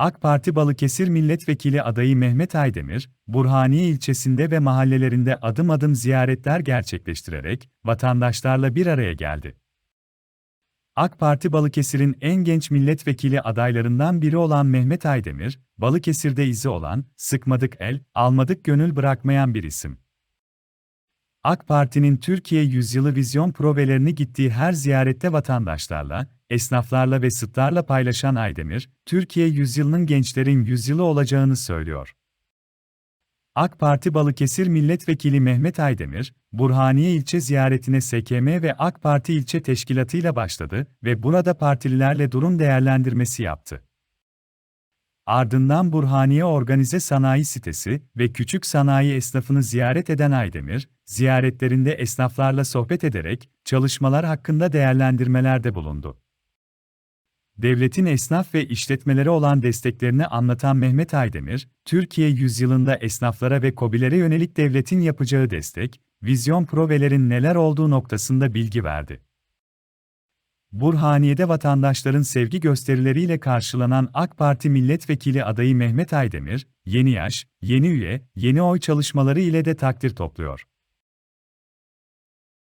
AK Parti Balıkesir Milletvekili adayı Mehmet Aydemir, Burhaniye ilçesinde ve mahallelerinde adım adım ziyaretler gerçekleştirerek vatandaşlarla bir araya geldi. AK Parti Balıkesir'in en genç milletvekili adaylarından biri olan Mehmet Aydemir, Balıkesir'de izi olan, sıkmadık el, almadık gönül bırakmayan bir isim. AK Parti'nin Türkiye Yüzyılı vizyon provelerini gittiği her ziyarette vatandaşlarla, esnaflarla ve sıtlarla paylaşan Aydemir, Türkiye yüzyılının gençlerin yüzyılı olacağını söylüyor. AK Parti Balıkesir Milletvekili Mehmet Aydemir, Burhaniye ilçe ziyaretine SKM ve AK Parti ilçe teşkilatıyla başladı ve burada partililerle durum değerlendirmesi yaptı. Ardından Burhaniye Organize Sanayi Sitesi ve küçük sanayi esnafını ziyaret eden Aydemir, ziyaretlerinde esnaflarla sohbet ederek çalışmalar hakkında değerlendirmelerde bulundu. Devletin esnaf ve işletmelere olan desteklerini anlatan Mehmet Aydemir, Türkiye yüzyılında esnaflara ve kobilere yönelik devletin yapacağı destek, vizyon provelerin neler olduğu noktasında bilgi verdi. Burhaniye'de vatandaşların sevgi gösterileriyle karşılanan AK Parti milletvekili adayı Mehmet Aydemir, yeni yaş, yeni üye, yeni oy çalışmaları ile de takdir topluyor.